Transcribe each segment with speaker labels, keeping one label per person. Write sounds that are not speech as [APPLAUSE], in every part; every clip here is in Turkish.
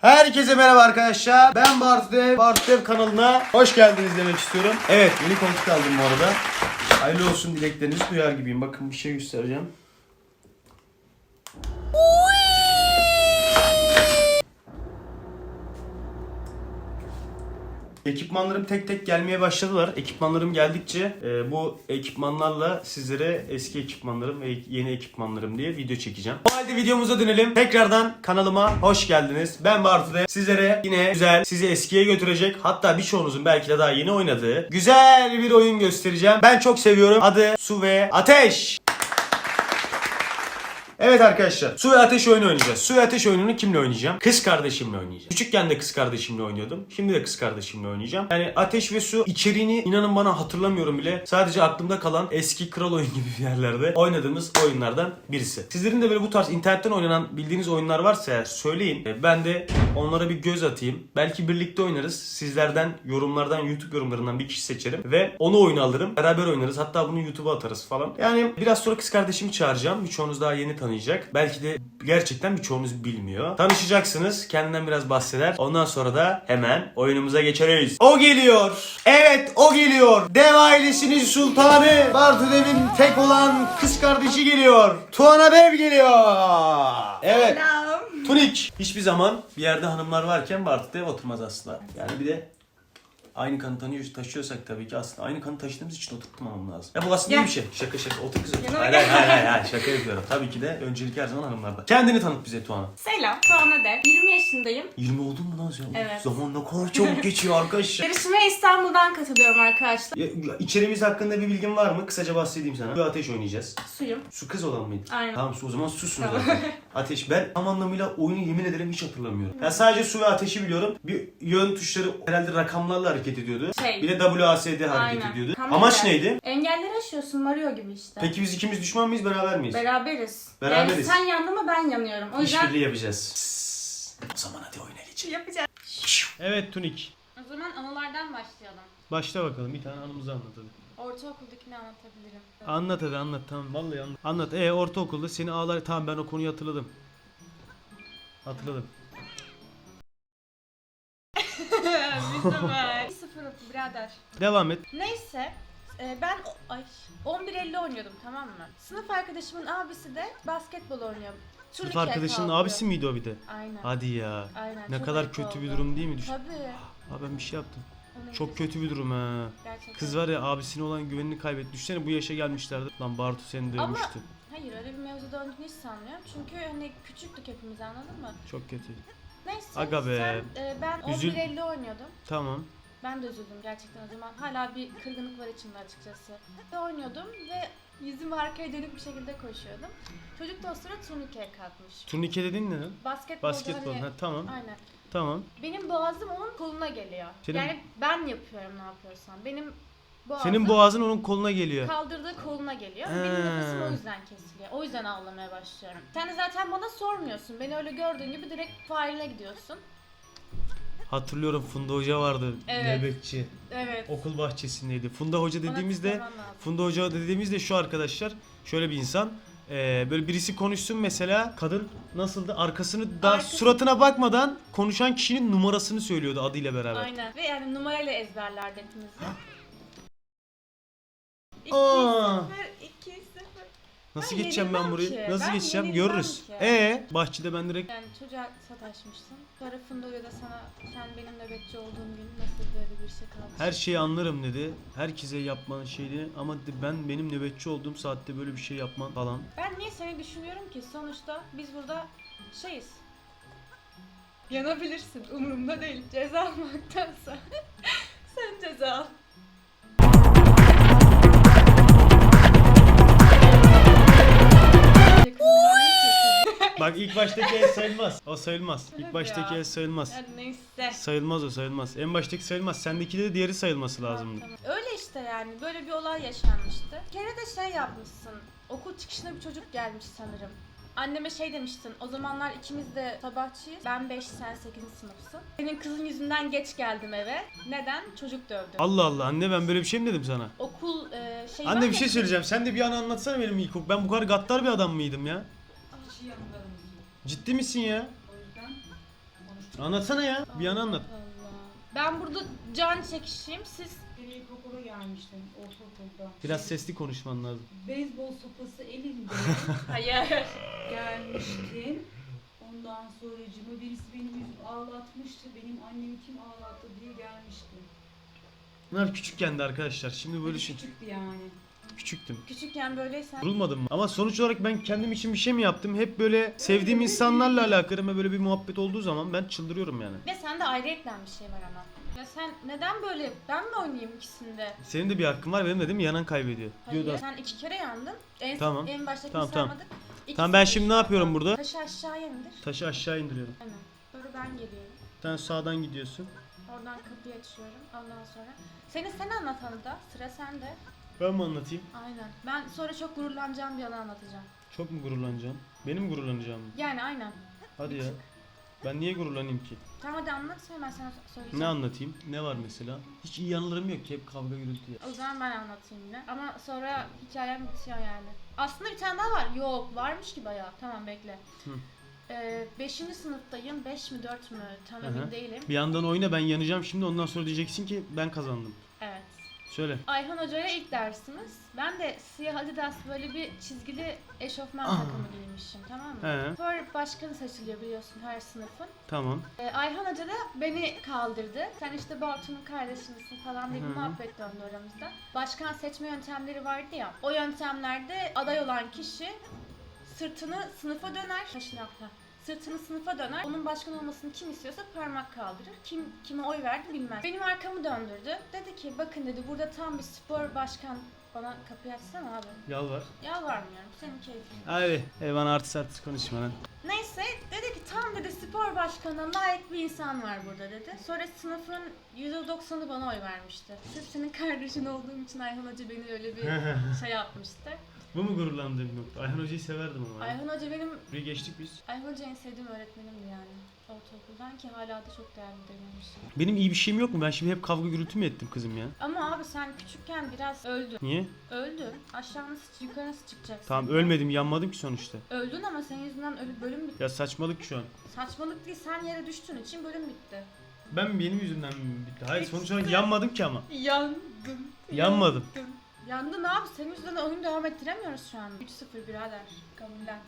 Speaker 1: Herkese merhaba arkadaşlar. Ben Bartu Dev. Bartu Dev kanalına hoş geldiniz demek istiyorum. Evet yeni koltuk aldım bu arada. Hayırlı olsun dileklerinizi duyar gibiyim. Bakın bir şey göstereceğim. Ekipmanlarım tek tek gelmeye başladılar. Ekipmanlarım geldikçe e, bu ekipmanlarla sizlere eski ekipmanlarım ve yeni ekipmanlarım diye video çekeceğim. O halde videomuza dönelim. Tekrardan kanalıma hoş geldiniz. Ben Bartu de sizlere yine güzel, sizi eskiye götürecek hatta birçoğunuzun belki de daha yeni oynadığı güzel bir oyun göstereceğim. Ben çok seviyorum. Adı Su ve Ateş. Evet arkadaşlar. Su ve ateş oyunu oynayacağız. Su ve ateş oyununu kimle oynayacağım? Kız kardeşimle oynayacağım. Küçükken de kız kardeşimle oynuyordum. Şimdi de kız kardeşimle oynayacağım. Yani ateş ve su içeriğini inanın bana hatırlamıyorum bile. Sadece aklımda kalan eski kral oyun gibi yerlerde oynadığımız oyunlardan birisi. Sizlerin de böyle bu tarz internetten oynanan bildiğiniz oyunlar varsa söyleyin. E, Ben de onlara bir göz atayım. Belki birlikte oynarız. Sizlerden yorumlardan, YouTube yorumlarından bir kişi seçerim ve onu oyuna alırım. Beraber oynarız. Hatta bunu YouTube'a atarız falan. Yani biraz sonra kız kardeşimi çağıracağım. Birçoğunuz daha yeni tanıyacak. Belki de gerçekten birçoğunuz bilmiyor. Tanışacaksınız. Kendinden biraz bahseder. Ondan sonra da hemen oyunumuza geçeriz. O geliyor. Evet o geliyor. Dev ailesinin sultanı. Bartu Dev'in tek olan kız kardeşi geliyor. Tuana Bev geliyor. Evet. Tunik. Hiçbir zaman bir yerde hanımlar varken Bartu Dev oturmaz asla. Yani bir de aynı kanı tanıyoruz, taşıyorsak tabii ki aslında aynı kanı taşıdığımız için oturtmam lazım. Ya bu aslında iyi bir şey. Şaka şaka. Otur kızım.
Speaker 2: Yanıma
Speaker 1: Hayır hayır hayır, hayır şaka yapıyorum. Tabii ki de öncelik her zaman hanımlarda. Kendini tanıt bize Tuana.
Speaker 2: Selam. Tuana De. 20 yaşındayım.
Speaker 1: 20 oldun mu lan sen?
Speaker 2: Evet.
Speaker 1: Zaman ne kadar çabuk [LAUGHS] geçiyor arkadaşlar.
Speaker 2: Yarışmaya İstanbul'dan katılıyorum arkadaşlar.
Speaker 1: Ya, ya, içeriğimiz hakkında bir bilgin var mı? Kısaca bahsedeyim sana. Bir ateş oynayacağız.
Speaker 2: Suyum.
Speaker 1: Su kız olan mıydı?
Speaker 2: Aynen.
Speaker 1: Tamam su o zaman susun
Speaker 2: Tamam.
Speaker 1: zaten. [LAUGHS] Ateş. Ben tam anlamıyla oyunu yemin ederim hiç hatırlamıyorum. Ya sadece su ve ateşi biliyorum. Bir yön tuşları herhalde rakamlarla hareket ediyordu.
Speaker 2: Şey.
Speaker 1: Bir de WASD hareket
Speaker 2: Aynen.
Speaker 1: ediyordu.
Speaker 2: Kamera.
Speaker 1: Amaç neydi?
Speaker 2: Engelleri aşıyorsun Mario gibi işte.
Speaker 1: Peki biz ikimiz düşman mıyız beraber miyiz?
Speaker 2: Beraberiz.
Speaker 1: Beraberiz.
Speaker 2: Yani sen yandın mı ben yanıyorum. O yüzden
Speaker 1: İşbirliği yapacağız. O zaman hadi oyuna geçelim.
Speaker 2: yapacağız.
Speaker 1: Evet Tunik.
Speaker 2: O zaman anılardan başlayalım.
Speaker 1: Başla bakalım bir tane anımızı anlat hadi.
Speaker 2: Ortaokuldakini anlatabilirim.
Speaker 1: Anlat hadi anlat tamam vallahi anlat. Anlat e ortaokulda seni ağlar tamam ben o konuyu hatırladım. Hatırladım. [LAUGHS]
Speaker 2: Güzel. 0 birader.
Speaker 1: Devam et.
Speaker 2: Neyse. e, Ben o- ay 11.50 oynuyordum tamam mı? Sınıf arkadaşımın abisi de basketbol oynuyor.
Speaker 1: Sınıf
Speaker 2: Turnike
Speaker 1: arkadaşının
Speaker 2: kalkıyor.
Speaker 1: abisi miydi o bir de?
Speaker 2: Aynen.
Speaker 1: Hadi ya.
Speaker 2: Aynen.
Speaker 1: Ne
Speaker 2: çok
Speaker 1: kadar
Speaker 2: ayıp
Speaker 1: kötü bir
Speaker 2: oldu.
Speaker 1: durum değil mi? Düş-
Speaker 2: Tabii.
Speaker 1: Ha ben bir şey yaptım. Çok kötü bir durum ha.
Speaker 2: Gerçekten.
Speaker 1: Kız var ya abisine olan güvenini kaybetti. Düşünsene bu yaşa gelmişlerdi. Lan Bartu seni
Speaker 2: Ama-
Speaker 1: dövmüştü.
Speaker 2: Hayır öyle bir mevzu döndüğünü hiç sanmıyorum. Çünkü hani küçüktük hepimiz anladın mı?
Speaker 1: Çok kötü.
Speaker 2: Neyse.
Speaker 1: Aga be.
Speaker 2: Sen, e, ben
Speaker 1: Üzül-
Speaker 2: 11.50 oynuyordum.
Speaker 1: Tamam.
Speaker 2: Ben de üzüldüm gerçekten o zaman. Hala bir kırgınlık var içimde açıkçası. Ve oynuyordum ve yüzüm arkaya dönük bir şekilde koşuyordum. Çocuk da o sıra turnikeye kalkmış.
Speaker 1: Turnike dedin ne lan?
Speaker 2: Basketbol.
Speaker 1: Basketbol.
Speaker 2: Hani,
Speaker 1: Ha tamam.
Speaker 2: Aynen.
Speaker 1: Tamam.
Speaker 2: Benim boğazım onun koluna geliyor.
Speaker 1: Senin-
Speaker 2: Yani ben yapıyorum ne yapıyorsam. Benim boğazım
Speaker 1: Senin boğazın onun koluna geliyor.
Speaker 2: kaldırdığı koluna geliyor.
Speaker 1: He.
Speaker 2: Benim nefesim o yüzden kesiliyor. O yüzden ağlamaya başlıyorum. Sen de zaten bana sormuyorsun. Beni öyle gördüğün gibi direkt failine gidiyorsun.
Speaker 1: Hatırlıyorum Funda Hoca vardı.
Speaker 2: Evet.
Speaker 1: Nöbetçi.
Speaker 2: Evet.
Speaker 1: Okul bahçesindeydi. Funda Hoca dediğimizde
Speaker 2: lazım.
Speaker 1: Funda Hoca dediğimizde şu arkadaşlar şöyle bir insan ee, böyle birisi konuşsun mesela kadın nasıldı arkasını daha
Speaker 2: Arkası-
Speaker 1: suratına bakmadan konuşan kişinin numarasını söylüyordu adıyla beraber.
Speaker 2: Aynen. Ve yani numarayla ezberlerdi. İki
Speaker 1: Aa.
Speaker 2: sıfır, iki sıfır.
Speaker 1: Nasıl
Speaker 2: Ben
Speaker 1: geçeceğim ben burayı?
Speaker 2: ki.
Speaker 1: Nasıl
Speaker 2: Ben
Speaker 1: geçeceğim? Görürüz.
Speaker 2: ki.
Speaker 1: Ee, bahçede ben direkt
Speaker 2: Yani çocuğa sataşmışsın. Sonra Fundo'ya da sana sen benim nöbetçi olduğum gün nasıl böyle bir şey kalmış.
Speaker 1: her şeyi anlarım dedi. Herkese yapmanın şeyini ama dedi, ben benim nöbetçi olduğum saatte böyle bir şey yapman falan.
Speaker 2: Ben niye seni düşünüyorum ki? Sonuçta biz burada şeyiz. Yanabilirsin. Umurumda değil. Ceza almaktansa. [LAUGHS] Sen ceza al.
Speaker 1: Bak ilk baştaki el sayılmaz. O sayılmaz. İlk baştaki
Speaker 2: ya.
Speaker 1: el sayılmaz.
Speaker 2: Yani neyse.
Speaker 1: Sayılmaz o sayılmaz. En baştaki sayılmaz. Sendeki de diğeri sayılması lazımdı.
Speaker 2: Tamam, tamam. Öyle işte yani. Böyle bir olay yaşanmıştı. Bir kere de şey yapmışsın. Okul çıkışına bir çocuk gelmiş sanırım. Anneme şey demiştin. O zamanlar ikimiz de sabahçıyız. Ben 5, sen 8. sınıfsın. Senin kızın yüzünden geç geldim eve. Neden? Çocuk dövdü.
Speaker 1: Allah Allah anne ben böyle bir şey mi dedim sana?
Speaker 2: Okul e, şey var
Speaker 1: Anne bir
Speaker 2: ya-
Speaker 1: şey söyleyeceğim. Sen de bir an anlatsana benim ilkokul. Ben bu kadar gaddar bir adam mıydım ya? Ciddi misin ya? Anlatsana ya. Bir yana anlat.
Speaker 2: Ben burada can çekişeyim. Siz
Speaker 3: Ben ilkokula gelmiştim ortaokulda.
Speaker 1: Biraz sesli konuşman lazım.
Speaker 3: Beyzbol sopası elinde [LAUGHS]
Speaker 2: hayır.
Speaker 3: gelmiştim. Ondan sonracığıma birisi benim yüzümü ağlatmıştı. Benim annemi kim ağlattı diye gelmiştim.
Speaker 1: Bunlar küçükken de arkadaşlar. Şimdi böyle şey.
Speaker 3: Küçüktü yani.
Speaker 1: Küçüktüm.
Speaker 2: Küçükken böyleysen
Speaker 1: Vurulmadım mı? Ama sonuç olarak ben kendim için bir şey mi yaptım? Hep böyle sevdiğim insanlarla alakalı böyle bir muhabbet olduğu zaman ben çıldırıyorum yani.
Speaker 2: ve sende ayrıyetten bir şey var ama. Ya sen neden böyle ben mi oynayayım ikisinde?
Speaker 1: Senin de bir hakkın var benim de değil mi? Yanan kaybediyor.
Speaker 2: Hayır.
Speaker 1: Diyordu.
Speaker 2: Sen iki kere yandın. En,
Speaker 1: Tamam.
Speaker 2: en baştaki
Speaker 1: Tamam, tamam.
Speaker 2: saymadık. İkisi
Speaker 1: Tamam ben şimdi ne yapıyorum burada?
Speaker 2: Taşı aşağıya indir.
Speaker 1: Taşı aşağı indiriyorum.
Speaker 2: Hemen. Sonra ben geliyorum.
Speaker 1: Sen sağdan gidiyorsun.
Speaker 2: Oradan kapıyı açıyorum. Ondan sonra. Senin sen anlatanı da. Sıra sende.
Speaker 1: Ben mi anlatayım?
Speaker 2: Aynen. Ben sonra çok gururlanacağım bir anı anlatacağım.
Speaker 1: Çok mu gururlanacağım? Benim gururlanacağım?
Speaker 2: Yani aynen.
Speaker 1: Hadi ya. Ben niye gururlanayım ki?
Speaker 2: Tamam hadi anlat sonra ben sana söyleyeceğim.
Speaker 1: Ne anlatayım? Ne var mesela? Hiç iyi anılarım yok ki hep kavga gürültü ya.
Speaker 2: O zaman ben anlatayım yine. Ama sonra hikayem bitiyor yani. Aslında bir tane daha var. Yok varmış ki bayağı. Tamam bekle.
Speaker 1: Hı.
Speaker 2: Ee, beşinci sınıftayım. Beş mi dört mü? Tam emin değilim.
Speaker 1: Bir yandan oyna ben yanacağım şimdi ondan sonra diyeceksin ki ben kazandım.
Speaker 2: Evet.
Speaker 1: Söyle.
Speaker 2: Ayhan Hoca'ya ilk dersimiz. Ben de siyah Adidas böyle bir çizgili eşofman
Speaker 1: Ah.
Speaker 2: takımı giymişim tamam mı?
Speaker 1: He.
Speaker 2: Spor başkanı seçiliyor biliyorsun her sınıfın.
Speaker 1: Tamam.
Speaker 2: Ee, Ayhan Hoca da beni kaldırdı. Sen işte Bartu'nun kardeşimsin falan diye bir
Speaker 1: Hı hı.
Speaker 2: muhabbet döndü aramızda. Başkan seçme yöntemleri vardı ya. O yöntemlerde aday olan kişi sırtını sınıfa döner. Taşın altına. Sırtını sınıfa döner. Onun başkan olmasını kim istiyorsa parmak kaldırır. Kim kime oy verdi bilmez. Benim arkamı döndürdü. Dedi ki bakın dedi burada tam bir spor başkan bana kapıyı açsana abi.
Speaker 1: Yalvar.
Speaker 2: Yalvarmıyorum. Senin keyfin.
Speaker 1: Hadi. E bana artist artist konuşma lan.
Speaker 2: Neyse dedi ki tam dedi spor başkanına layık bir insan var burada dedi. Sonra sınıfın %90'ı bana oy vermişti. Sırf senin kardeşin olduğum için Ayhan Hoca beni öyle bir [LAUGHS] şey yapmıştı.
Speaker 1: Bu mu gururlandığım nokta? Ayhan Hoca'yı severdim ama.
Speaker 2: Ayhan Hoca benim,
Speaker 1: Burayı geçtik biz.
Speaker 2: Ayhan Hoca en sevdiğim öğretmenimdi yani. Ortaokuldan ki hala da çok değerli benim için.
Speaker 1: Benim iyi bir şeyim yok mu? Ben şimdi hep kavga gürültü mü ettim kızım ya?
Speaker 2: Ama abi sen küçükken biraz öldün.
Speaker 1: Niye?
Speaker 2: Öldün. Aşağı nasıl yukarı nasıl çıkacaksın?
Speaker 1: Tamam ölmedim yanmadım ki sonuçta.
Speaker 2: Öldün ama senin yüzünden ölüp bölüm bitti.
Speaker 1: Ya saçmalık şu an.
Speaker 2: Saçmalık değil sen yere düştüğün için bölüm bitti.
Speaker 1: Ben benim yüzümden mi bitti? Hayır sonuç olarak yanmadım ki ama.
Speaker 2: Yandın.
Speaker 1: Yanmadım.
Speaker 2: Yandın. Yandın abi. Senin yüzünden oyunu devam ettiremiyoruz şu an. 3-0 birader. Kabullen.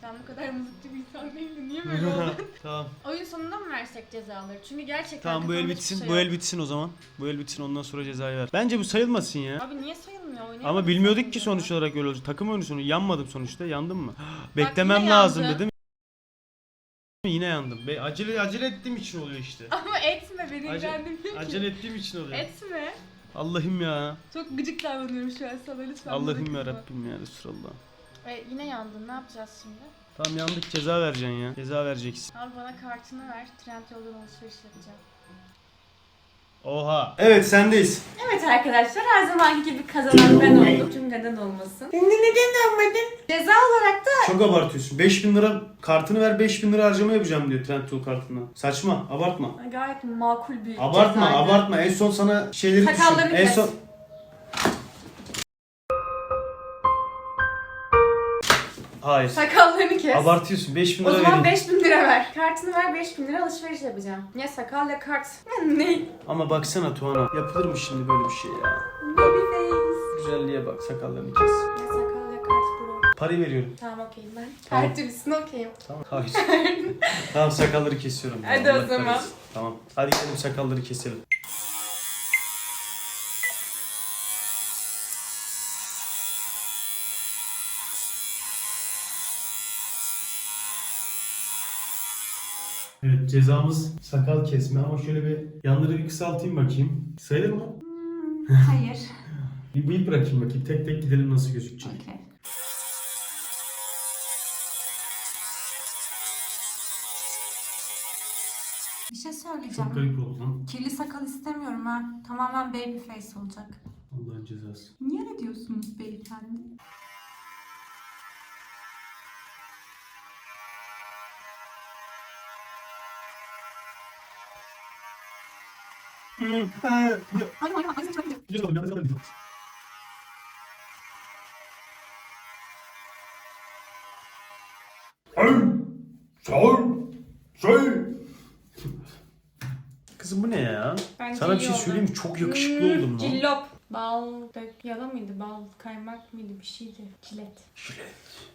Speaker 2: Sen bu kadar mızıkçı bir insan değildin. Niye böyle [LAUGHS] oldun?
Speaker 1: tamam.
Speaker 2: Oyun sonunda mı versek cezaları? Çünkü gerçekten
Speaker 1: Tamam bu el
Speaker 2: kafamda
Speaker 1: bitsin.
Speaker 2: hiçbir
Speaker 1: Bu
Speaker 2: şey
Speaker 1: el bitsin o zaman. Bu el bitsin ondan sonra cezayı ver. Bence bu sayılmasın ya.
Speaker 2: Abi niye sayılmıyor? Oynayamadık
Speaker 1: Ama bilmiyorduk ki sonuç olarak öyle olacak. Takım oyunu sonu yanmadım sonuçta. Yandım mı?
Speaker 2: yine
Speaker 1: Beklemem lazım
Speaker 2: yandı.
Speaker 1: dedim. Yine yandım. Be acele acele ettiğim için oluyor işte.
Speaker 2: Ama etme beni
Speaker 1: Acele-
Speaker 2: ilgilendirmiyor ki.
Speaker 1: Acele ettiğim için oluyor.
Speaker 2: Etme.
Speaker 1: Allah'ım ya.
Speaker 2: Çok gıcık davranıyorum şu an sana lütfen.
Speaker 1: Allah'ım ya. Rabbim ya Resulallah.
Speaker 2: E, yine yandın. Ne yapacağız şimdi?
Speaker 1: Tamam yandık ceza vereceksin ya. Ceza vereceksin.
Speaker 2: Abi bana kartını ver. Trendyol'dan alışveriş yapacağım.
Speaker 1: Oha. Evet sendeyiz.
Speaker 2: Evet arkadaşlar her zamanki gibi kazanan ben oldum. Çünkü neden olmasın? Şimdi neden olmadın? Ceza olarak da
Speaker 1: Çok abartıyorsun. 5000 lira kartını ver 5000 lira harcama yapacağım diyor Trendyol kartına. Saçma abartma.
Speaker 2: gayet makul bir
Speaker 1: Abartma
Speaker 2: cezaydı.
Speaker 1: abartma. En son sana şeyleri düşün.
Speaker 2: Sakallarını
Speaker 1: En
Speaker 2: kes.
Speaker 1: son... Hayır.
Speaker 2: Sakallarını kes.
Speaker 1: Abartıyorsun. 5000
Speaker 2: o
Speaker 1: lira
Speaker 2: zaman
Speaker 1: verin.
Speaker 2: 5000 lira ver. Kartını ver 5000 lira alışveriş yapacağım. Ya sakal ya kart. Ne?
Speaker 1: Ama baksana Tuana. Yapılır mı şimdi böyle bir şey ya?
Speaker 2: Baby face.
Speaker 1: Güzelliğe bak sakallarını kes.
Speaker 2: Ya sakal ya kart bro.
Speaker 1: Parayı veriyorum.
Speaker 2: Tamam okeyim ben.
Speaker 1: Tamam.
Speaker 2: Her türlüsünü okeyim.
Speaker 1: Tamam. Hayır. tamam sakalları kesiyorum.
Speaker 2: Hadi o
Speaker 1: Allah
Speaker 2: zaman.
Speaker 1: kahretsin. Tamam. Hadi gidelim sakalları keselim. Evet cezamız sakal kesme ama şöyle bir yanları bir kısaltayım bakayım. Sayılır mı?
Speaker 2: Hayır. [LAUGHS]
Speaker 1: Bir bıyık bırakayım bakayım. Tek tek gidelim nasıl gözükecek.
Speaker 2: Okey. Bir şey
Speaker 1: Çok
Speaker 2: söyleyeceğim.
Speaker 1: garip oldu lan.
Speaker 2: Kirli sakal istemiyorum ha. Tamamen baby face olacak.
Speaker 1: Allah'ın cezası.
Speaker 2: Niye öyle diyorsunuz beyefendi?
Speaker 1: Kızım bu ne ya?
Speaker 2: Bence
Speaker 1: Sana bir
Speaker 2: iyi
Speaker 1: şey
Speaker 2: oldu.
Speaker 1: söyleyeyim mi? Çok yakışıklı
Speaker 2: Hmm,
Speaker 1: oldun lan.
Speaker 2: Cillop. Bal dök yala mıydı? Bal kaymak mıydı? Bir şeydi. Kilet.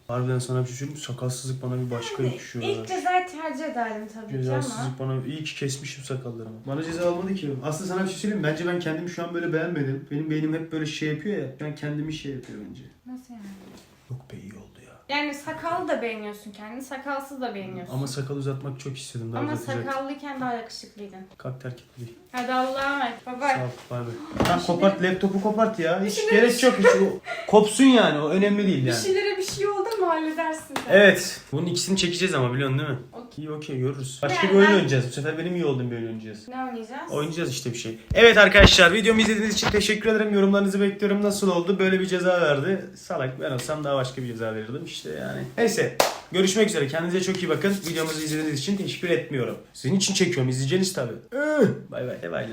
Speaker 1: Harbiden sana bir şey söyleyeyim mi? Sakalsızlık bana bir başka yakışıyor. ya.
Speaker 2: İlk cezayı tercih ederdim tabii ki ama.
Speaker 1: Cezasızlık bana iyi ki kesmişim sakallarımı. Bana ceza almadı ki. Aslında sana bir şey söyleyeyim mi? Bence ben kendimi şu an böyle beğenmedim. Benim beynim hep böyle şey yapıyor ya. Ben kendimi şey yapıyor bence.
Speaker 2: Nasıl yani?
Speaker 1: Yok be iyi oldu.
Speaker 2: Yani sakallı da beğeniyorsun kendini, sakalsız da beğeniyorsun.
Speaker 1: Ama sakal uzatmak çok istedim. Daha
Speaker 2: Ama
Speaker 1: uzatacaktım.
Speaker 2: sakallıyken daha yakışıklıydın.
Speaker 1: Kalk terk et burayı.
Speaker 2: Hadi Allah'a emanet. Bye bye.
Speaker 1: Sağ ol. Bay bay. Tamam kopart laptopu kopart ya. Hiç
Speaker 2: Düşünün.
Speaker 1: gerek yok. Hiç o- kopsun yani. O önemli değil
Speaker 2: Bir
Speaker 1: yani.
Speaker 2: şeylere bir şey oldu mu halledersin sen.
Speaker 1: Evet. Bunun ikisini çekeceğiz ama biliyorsun değil mi? İyi okey görürüz. Başka
Speaker 2: Yani
Speaker 1: bir oyun
Speaker 2: ben-
Speaker 1: oynayacağız. Bu sefer benim iyi olduğum bir oyun oynayacağız.
Speaker 2: Ne oynayacağız?
Speaker 1: Oynayacağız işte bir şey. Evet arkadaşlar videomu izlediğiniz için teşekkür ederim. Yorumlarınızı bekliyorum. Nasıl oldu? Böyle bir ceza verdi. Salak ben olsam daha başka bir ceza verirdim işte yani. Neyse. Görüşmek üzere. Kendinize çok iyi bakın. Videomuzu izlediğiniz için teşekkür etmiyorum. Sizin için çekiyorum. İzleyeceğiniz tabii. Bay bay. Bay bay.